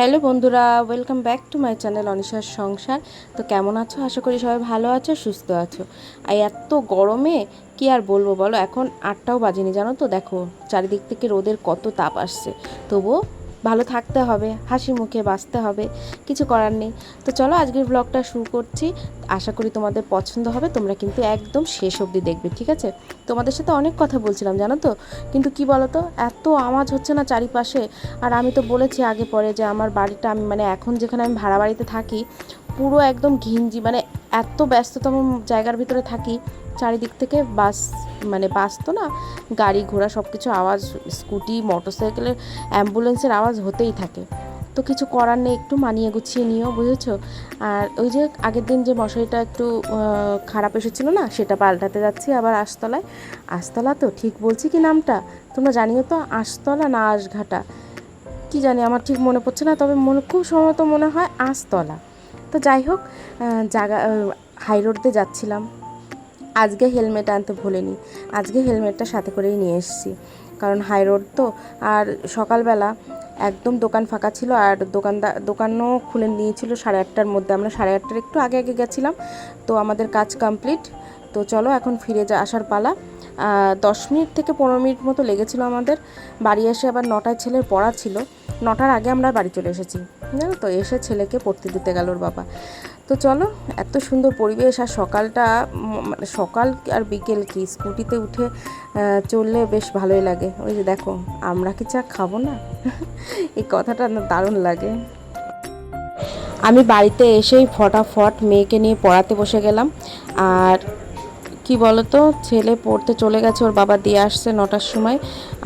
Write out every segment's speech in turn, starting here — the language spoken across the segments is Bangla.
হ্যালো বন্ধুরা welcome back to my channel অনিশার সংসার। তো কেমন আছো? আশা করি সবাই ভালো আছো, সুস্থ আছো। আর এত গরমে কি আর বলব বলো, এখন আটটাও বাজেনি জানো তো? দেখো, চারিদিক থেকে রোদের কত তাপ আসছে। তবুও ভালো থাকতে হবে, হাসি মুখে বাঁচতে হবে, কিছু করার নেই। তো চলো আজকের ব্লগটা শুরু করছি। আশা করি তোমাদের পছন্দ হবে, তোমরা কিন্তু একদম শেষ অবধি দেখবে, ঠিক আছে? তোমাদের সাথে অনেক কথা বলছিলাম, জানো তো? কিন্তু কি বলো তো এত আওয়াজ হচ্ছে না চারিপাশে। আর আমি তো বলেছি আগে পরে যে আমার বাড়িটা আমি মানে এখন যেখানে আমি ভাড়া বাড়িতে থাকি, পুরো একদম ঘিঞ্জি মানে এত ব্যস্ততম জায়গার ভিতরে থাকি চারিদিক থেকে বাস মানে বাস তো না, গাড়ি ঘোড়া সব কিছু আওয়াজ, স্কুটি, মোটরসাইকেলের অ্যাম্বুলেন্সের আওয়াজ হতেই থাকে। তো কিছু করার নেই, একটু মানিয়ে গুছিয়ে নিও, বুঝেছ? আর ওই যে আগের দিন যে মশারিটা একটু খারাপ এসেছিল না, সেটা পাল্টাতে যাচ্ছি আবার আশতলায়। আশতলা তো, ঠিক বলছি কি নামটা? তোমরা জানিও তো, আশতলা না আশঘাটা? কি জানি, আমার ঠিক মনে পড়ছে না, তবে মনে, খুব সম্ভবত মনে হয় আঁশতলা। তো যাই হোক জায়গা হাই রোড দিয়ে যাচ্ছিলাম। আজকে হেলমেট আনতে ভুলিনি। আজকে হেলমেটটা সাথে করেই নিয়ে এসেছি। কারণ হাই রোড তো, আর সকালবেলা একদম দোকান ফাঁকা ছিল, আর দোকানদার দোকানও খুলে নিয়েছিল সাড়ে আটটার মধ্যে। আমরা সাড়ে আটটার একটু আগে আগে গেছিলাম, তো আমাদের কাজ কমপ্লিট। তো চলো এখন ফিরে যা, আসার পালা। দশ মিনিট থেকে পনেরো মিনিট মতো লেগেছিল আমাদের। বাড়ি এসে আবার নটায় ছেলের পড়া ছিল। নটার আগে আমরা বাড়ি চলে এসেছি। জানো তো, এসে ছেলেকে পড়তে দিতে গেল ওর বাবা। তো চলো, এত সুন্দর পরিবেশ আর সকালটা মানে সকাল আর বিকেল কি? স্কুটিতে উঠে চললে বেশ ভালোই লাগে। ওই যে দেখো, আমরা কি চা খাব না? এই কথাটা দারুণ লাগে। আমি বাড়িতে এসেই ফটাফট মেয়েকে নিয়ে পড়াতে বসে গেলাম। আর কি বলতো, ছেলে পড়তে চলে গেছে, ওর বাবা দিয়ে আসছে নটার সময়।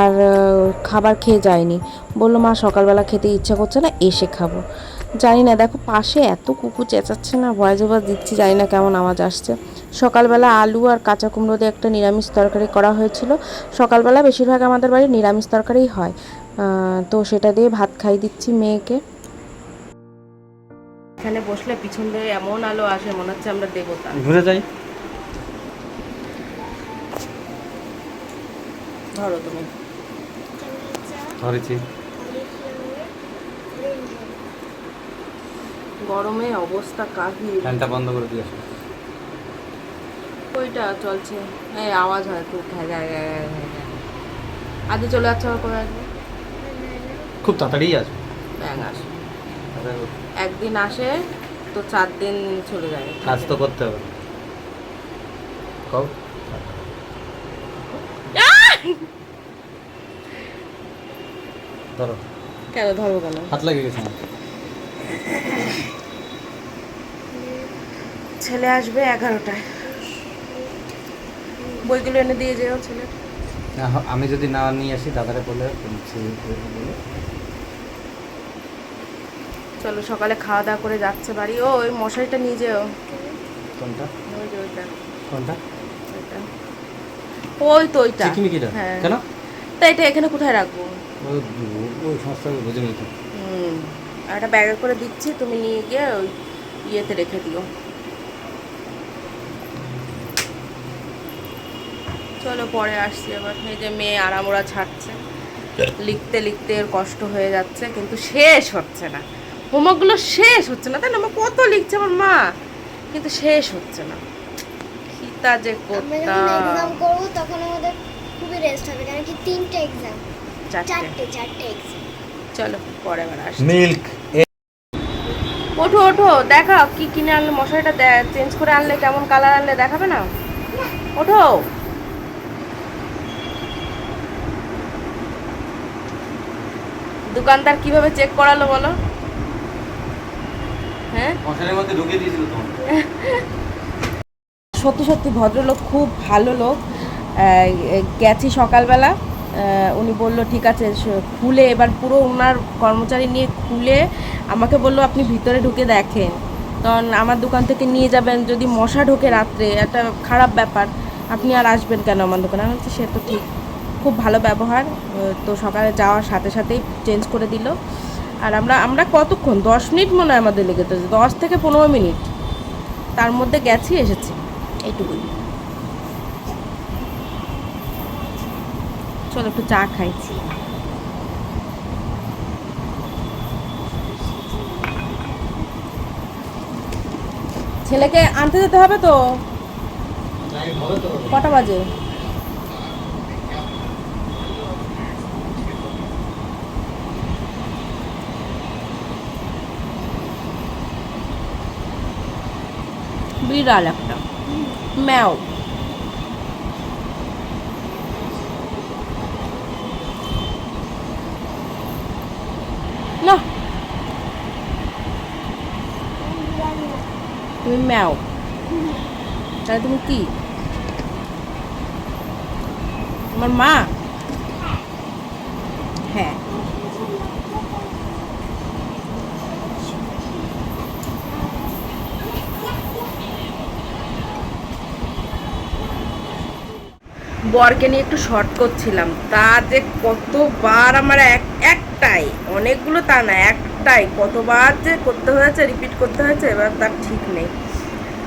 আর খাবার খেয়ে যায়নি। বলল, মা, সকালবেলা খেতে ইচ্ছা করছে না, এসে খাব। জানি না দেখো পাশে এত কুকুর চেঁচাচ্ছে না ভয় জবাব দিচ্ছি জানি না কেমন আওয়াজ আসছে। সকালবেলা আলু আর কাঁচা কুমড়ো দিয়ে একটা নিরামিষ তরকারি করা হয়েছিল। সকালবেলা বেশিরভাগ আমাদের বাড়ি নিরামিষ তরকারিই হয়। আহ, তো সেটা দিয়ে ভাত খাই দিচ্ছি মেয়েকে। এখানে বসলে পিছন দিয়ে এমন আলো আসে মনে হচ্ছে আমরা দেবতা। ঘুরে যাই। ধরো তুমি। ধরেছি। গরমে অবস্থা কাহিল। ফ্যানটা বন্ধ করে দিয়ে আসো। ওইটা চলছে। এই আওয়াজ হয় খুব ঘ্যা। আদি চলে যাচ্ছে আবার করে আসবে খুব তাড়াতাড়ি আসবে। ব্যাং আসে একদিন আসে তো চার দিন চলে যায়। কাজ তো করতে হবে। কও। ধরো। কেন ধরবো কেন? হাত লাগে গেছে ছেলে আসবে এগারোটায়। বইগুলো এনে দিয়ে যেও ছেলে। না, আমি যদি না নিয়ে আসি দাদারে বলে চলো সকালে খাওয়া দাওয়া করে যাচ্ছে বাড়ি। ও ওই মশারিটা নিয়ে যেও। কোনটা? কোনটা? ওই তো ওইটা। চিকিমিকিটা? হ্যাঁ। কেন? তা এটা এখানে কোথায় রাখব? ওই সমস্ত বুঝে নিত হুম। একটা ব্যাগে করে দিচ্ছি তুমি নিয়ে গিয়ে ওই ইয়েতে রেখে দিও। চলো পরে আসছি আবার। এই যে মেয়ে আরামোরা ছাড়ছে। লিখতে লিখতে এর কষ্ট হয়ে যাচ্ছে কিন্তু শেষ হচ্ছে না। হোমওয়ার্কগুলো শেষ হচ্ছে না তাই না? আমার কত লিখছে আমার মা? কিন্তু শেষ হচ্ছে না। খিতা যে করতাম। এক্সাম করব তখন আমাদের খুবই রেস্ট হবে কারণ কি তিনটে এক্সাম চারটে। চারটে চারটে এক্সাম চলো পরে আবার মিল্ক। ওঠো ওঠো দেখাও কি কিনে আনলে মশারিটা চেঞ্জ করে আনলে কেমন কালার আনলে দেখাবে না? ওঠো। দোকানদার কীভাবে চেক করালো বলো? হ্যাঁ? মশারির মধ্যে ঢুকিয়ে দিয়েছিল তোমার সত্যি সত্যি ভদ্রলোক খুব ভালো লোক। গেছি সকালবেলা। উনি বলল, ঠিক আছে খুলে এবার পুরো ওনার কর্মচারী নিয়ে খুলে আমাকে বলল, আপনি ভিতরে ঢুকে দেখেন। কারণ আমার দোকান থেকে নিয়ে যাবেন। যদি মশা ঢোকে রাত্রে, একটা খারাপ ব্যাপার, আপনি আর আসবেন কেন আমার দোকানে? আমি বলছি, সে তো ঠিক, খুব ভালো ব্যবহার তো সকালে যাওয়ার সাথে সাথেই চেঞ্জ করে দিল। আর আমরা আমরা কতক্ষণ? দশ মিনিট মনে হয় আমাদের লেগেছে দশ থেকে পনেরো মিনিট। তার মধ্যে গেছি, এসেছি। এইটুকুই। চলো একটু চা খাইছি ছেলেকে আনতে যেতে হবে তো? কটা বাজে? বিড়াল একটা। ম্যাও। তুমি ম্যাও। তাহলে তুমি কি? তোমার মা? হ্যাঁ। বরকে নিয়ে একটু শর্ট করছিলাম। তা যে কতবার আমার এক একটাই। অনেকগুলো তা না একটাই কতবার যে করতে হয়েছে রিপিট করতে হয়েছে, এবার তার ঠিক নেই।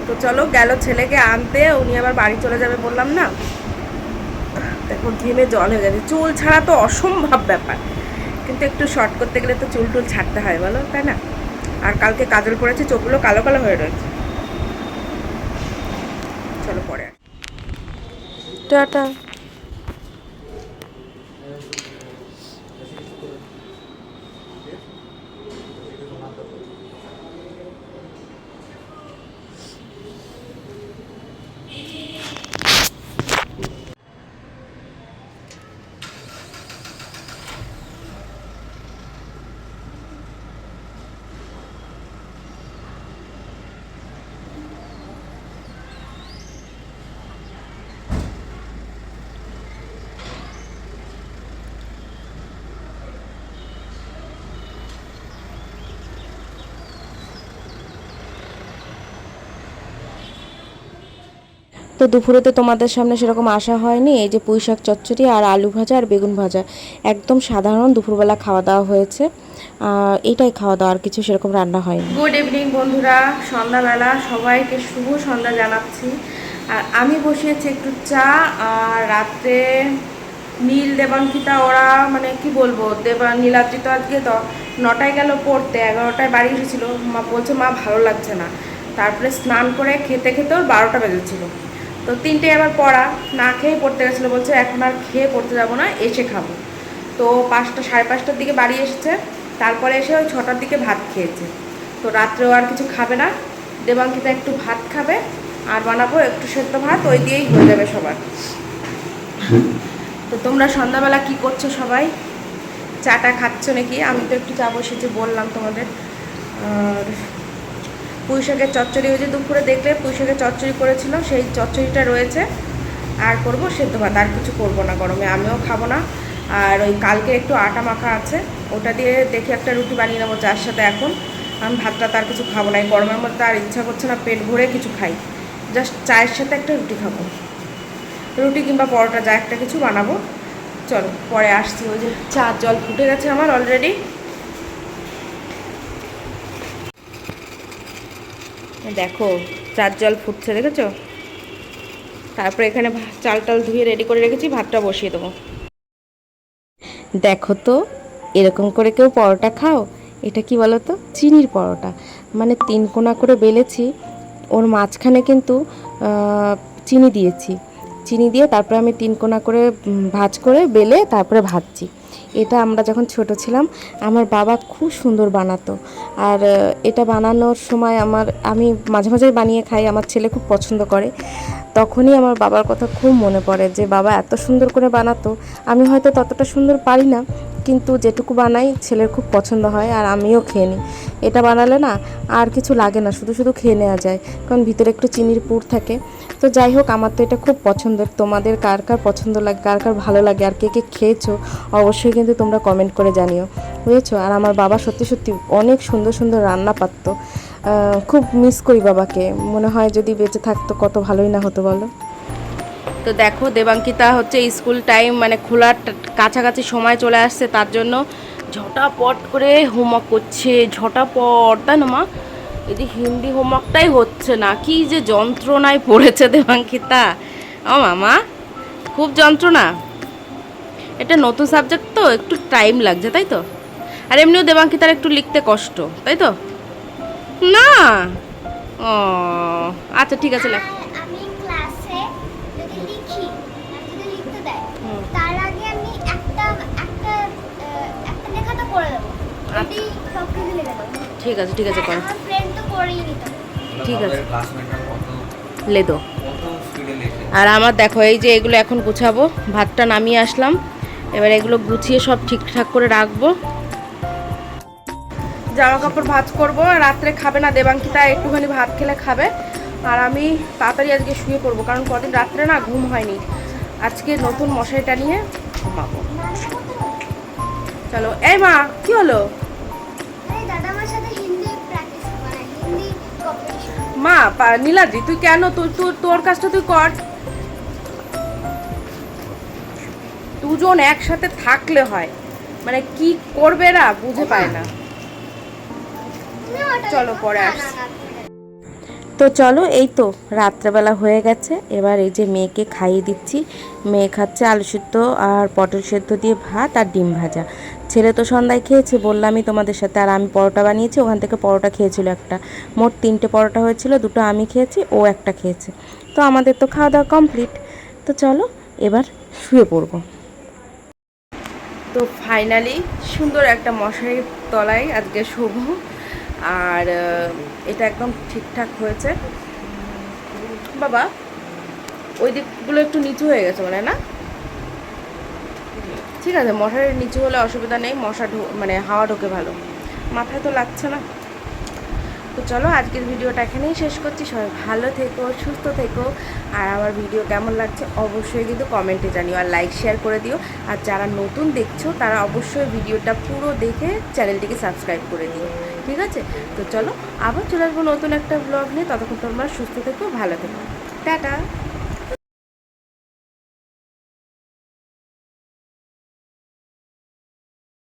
তো চলো গেল ছেলেকে আনতে, উনি আবার বাড়ি চলে যাবে বললাম না। দেখো ঘেমে জল হয়ে গেছে। চুল ছাড়া তো অসম্ভব ব্যাপার। কিন্তু একটু শর্ট করতে গেলে তো চুল টুল ছাড়তে হয়, বলো, তাই না? আর কালকে কাজল পড়েছে চোখগুলো কালো কালো হয়ে রয়েছে। চলো পরে। টাটা। তো দুপুরে তো তোমাদের সামনে সেরকম আসা হয়নি। এই যে পুঁই শাক চচ্চড়ি আর আলু ভাজা আর বেগুন ভাজা। একদম সাধারণ দুপুরবেলা খাওয়া দাওয়া হয়েছে। এটাই খাওয়া দাওয়া, আর কিছু সেরকম রান্না হয়নি। গুড ইভিনিং বন্ধুরা, সন্ধ্যাবেলা। সবাইকে শুভ সন্ধ্যা জানাচ্ছি। আর আমি বসিয়েছি একটু চা, আর রাত্রে নীল দেবাঙ্কিতা, ওরা মানে কি বলব, দেবা নীলাদ্রি তো আজকে নটায় গেল পড়তে, এগারোটায় বাড়ি এসেছিল। মা বলছে, মা, ভালো লাগছে না। তারপরে স্নান করে খেতে খেতে ওর বারোটা বেজেছিল। তো তিনটে আবার পড়া, না খেয়ে পড়তে গেছিল, বলছে এখন আর খেয়ে পড়তে যাব না, এসে খাব। তো পাঁচটা, সাড়ে পাঁচটার দিকে বাড়ি এসেছে, তারপরে এসে ওই ছটার দিকে ভাত খেয়েছে। তো রাত্রেও আর কিছু খাবে না, দেবাঙ্কিতা একটু ভাত খাবে, আর বানাবো একটু সেদ্ধ ভাত, ওই দিয়েই হয়ে যাবে সবার। তো তোমরা সন্ধ্যাবেলা কি করছ সবাই? চাটা খাচ্ছ নাকি? আমি তো একটু চা বসেছি, বললাম তোমাদের। আর পুঁই শাকের চচ্চড়ি ওই যে দুপুরে দেখলে পুঁই শাকের চচ্চড়ি করেছিল, সেই চচ্চড়িটা রয়েছে। আর করব সেদ্ধ ভাত, আর কিছু করব না গরমে, আমিও খাব না। আর ওই কালকে একটু আটা মাখা আছে, ওটা দিয়ে দেখি একটা রুটি বানিয়ে নেব যার সাথে এখন। আমি ভাতটা তার কিছু খাব না, এই গরমের মধ্যে আর ইচ্ছা করছে না, পেট ভরে কিছু খাই। জাস্ট চায়ের সাথে একটা রুটি খাব। রুটি কিংবা পরোটা, যা একটা কিছু বানাবো। চলো, পরে আসছি, ওই যে চা, জল ফুটে গেছে আমার অলরেডি দেখো, চার জল ফুটছে, দেখেছ? তারপরে এখানে চাল টাল ধুয়ে রেডি করে রেখেছি, ভাতটা বসিয়ে দেবো। দেখো তো, এরকম করে কেউ পরোটা খাও? এটা কি বলো তো চিনির পরোটা। মানে তিন কোনা করে বেলেছি, ওর মাঝখানে কিন্তু চিনি দিয়েছি। চিনি দিয়ে তারপরে আমি তিন কোনা করে ভাজ করে বেলে তারপরে ভাজছি। এটা আমরা যখন ছোট ছিলাম, আমার বাবা খুব সুন্দর বানাতো। আর এটা বানানোর সময় আমার, আমি মাঝে মাঝে বানিয়ে খাই, আমার ছেলে খুব পছন্দ করে। তখনই আমার বাবার কথা খুব মনে পড়ে যে, বাবা, এত সুন্দর করে বানাতো। আমি হয়তো ততটা সুন্দর পারি না। কিন্তু যেটুকু বানাই ছেলের খুব পছন্দ হয় আর আমিও খেয়ে নিই। এটা বানালে না আর কিছু লাগে না, শুধু শুধু খেয়ে নেওয়া যায়। কারণ ভিতরে একটু চিনির পুর থাকে। তো যাই হোক, আমার তো এটা খুব পছন্দের। তোমাদের কার কার পছন্দ লাগে, কার কার ভালো লাগে আর কে কে খেয়েছো অবশ্যই কিন্তু তোমরা কমেন্ট করে জানিও। বুঝেছ? আর আমার বাবা সত্যি সত্যি অনেক সুন্দর সুন্দর রান্না পারতো। খুব মিস করি বাবাকে। মনে হয় যদি বেঁচে থাকতো কত ভালোই না হতো, বলো? তো দেখো, দেবাঙ্কিতা হচ্ছে স্কুল টাইম মানে খোলার কাছাকাছি সময় চলে আসছে, তার জন্য ঝটাপট করে হোমওয়ার্ক করছে, ঝটাপট, তাই না মা? এই হিন্দি হোমওয়ার্কটাই হচ্ছে না, কি যে যন্ত্রণায় পড়েছে দেবাঙ্কিতা। ও মামা, খুব যন্ত্রণা। এটা নতুন সাবজেক্ট তো, একটু টাইম লাগছে, তাই তো? আর এমনিও দেবাঙ্কিতার একটু লিখতে কষ্ট, তাই তো? না! ও আচ্ছা ঠিক আছে, লেখ। ঠিক আছে ঠিক আছে, করো। ঠিক আছে। লেদো। আর আমার দেখো, এই যে এগুলো এখন গুছাবো। ভাতটা নামিয়ে আসলাম। এবার এগুলো গুছিয়ে সব ঠিকঠাক করে রাখব। জামা কাপড় ভাজ করব। রাত্রে খাবে না দেবাঙ্কিতা একটুখানি ভাত খেলে খাবে। আর আমি তাড়াতাড়ি আজকে শুয়ে পড়ব, কারণ কদিন রাত্রে না ঘুম হয়নি। আজকে নতুন মশারিটা নিয়ে ঘুমাবো। চলো। এই মা, কি হলো? মা পা- নীলাদ্রি তুই কেন? তুই তুই তোর কাজটা তুই কর। দুজন একসাথে থাকলে হয়। মানে কি করবে না বুঝে পায় না। চলো, পরে আসছি। তো চলো, এই তো রাত্রেবেলা হয়ে গেছে। এবার এই যে মেয়েকে খাইয়ে দিচ্ছি। মেয়ে খাচ্ছে আলু সিদ্ধ আর পটল সেদ্ধ দিয়ে ভাত আর ডিম ভাজা। ছেলে তো সন্ধ্যায় খেয়েছে, বললামই তোমাদের সাথে। আর আমি পরোটা বানিয়েছি, ওখান থেকে পরোটা খেয়েছিল একটা। মোট তিনটে পরোটা হয়েছিল, দুটো আমি খেয়েছি, ও একটা খেয়েছে। তো আমাদের তো খাওয়া দাওয়া কমপ্লিট। তো চলো, এবার শুয়ে পড়ব। তো ফাইনালি সুন্দর একটা মশারির তলায় আজকে শুভ আর এটা একদম ঠিকঠাক হয়েছে। বাবা, ওই দিকগুলো একটু নিচু হয়ে গেছে মানে না? ঠিক আছে মশারির নিচু হলে অসুবিধা নেই, মশা মানে হাওয়া ঢোকে ভালো। মাথায় তো লাগছে না। তো চলো, আজকের ভিডিওটা এখানেই শেষ করছি। সবাই ভালো থেকো, সুস্থ থেকো। আর আমার ভিডিও কেমন লাগছে অবশ্যই কিন্তু কমেন্টে জানিও আর লাইক, শেয়ার করে দিও। আর যারা নতুন দেখছ, তারা অবশ্যই ভিডিওটা পুরো দেখে চ্যানেলটিকে সাবস্ক্রাইব করে দিও ঠিক আছে? তো চলো, আবার চলে আসব নতুন একটা ব্লগ নিয়ে। ততক্ষণ তোমরা সুস্থ থেকো, ভালো থেকো। টাটা!